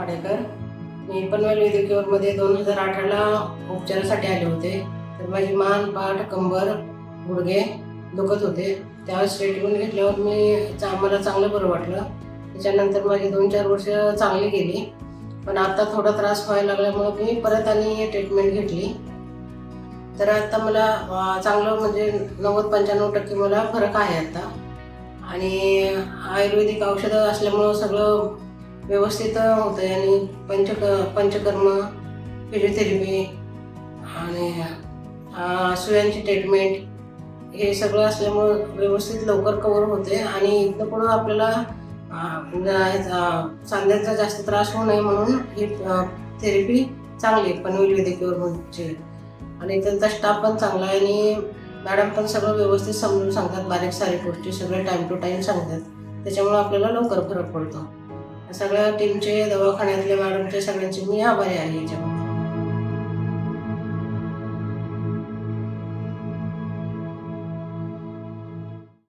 पाडेकर. मी पनवेल वैद्यकीयमध्ये दोन हजार अठराला उपचारासाठी आले होते. तर माझी मान पाठ कंबर गुडघे दुखत होते. त्यावेळेस ट्रीटमेंट घेतल्यावर मी चा मला चांगलं बरं वाटलं. त्याच्यानंतर माझी दोन चार वर्ष चांगली गेली. पण आता थोडा त्रास व्हायला लागल्यामुळं मी परत आणि ट्रीटमेंट घेतली. तर आता मला चांगलं म्हणजे नव्वद पंच्याण्णव टक्के मला फरक आहे आता. आणि आयुर्वेदिक औषधं असल्यामुळं सगळं व्यवस्थित होतं आहे आणि पंचक पंचकर्म फिजिओथेरपी आणि सुयांची ट्रीटमेंट हे सगळं असल्यामुळं व्यवस्थित लवकर कवर होते आणि इथं पुढं आपल्याला म्हणजे सांध्यांचा जास्त त्रास होऊ नये म्हणून ही थेरपी चांगली आहे पनवेल वैद्यकीय आणि त्यांचा स्टाफ पण चांगला आहे आणि मॅडम पण सगळं व्यवस्थित समजून सांगतात बारीक सारीक गोष्टी सगळे टाईम टू टाईम सांगतात. त्याच्यामुळे आपल्याला लवकर फरक पडतो. सगळ्या टीमचे दवाखान्यातल्या मॅडमचे सगळ्यांचे मी आभारी आहे याच्यामध्ये.